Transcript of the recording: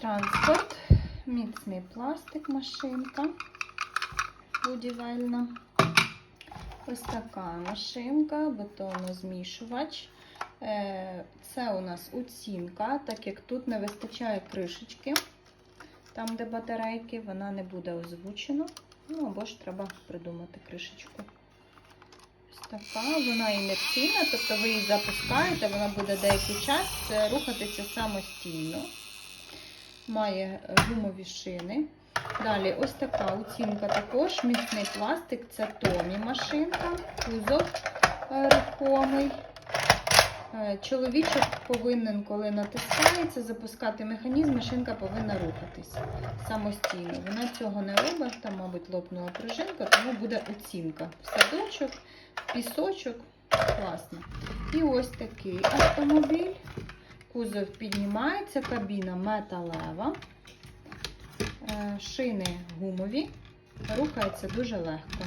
Транспорт, міцний пластик, машинка будівельна. Ось така машинка, бетонозмішувач. Е, Це у нас оцінка, так як тут не вистачає кришечки, там, де батарейки, вона не буде озвучена. Ну або ж треба придумати кришечку. Ось така, вона інерційна, тобто ви її запускаєте, вона буде деякий час е, рухатися самостійно. Має е, гумові шини. Далі, ось така оцінка також. Міцний пластик, це Томі машинка, кузов е, рухомий. Е, Чоловічок повинен, коли натискається, запускати механізм, машинка повинна рухатись самостійно. Вона цього не робить, там, мабуть, лопнула пружинка, тому буде оцінка. Садочок, пісочок. Класно. І ось такий автомобіль. Кузов піднімається, кабіна металева. Е, Шини гумові, рухається дуже легко.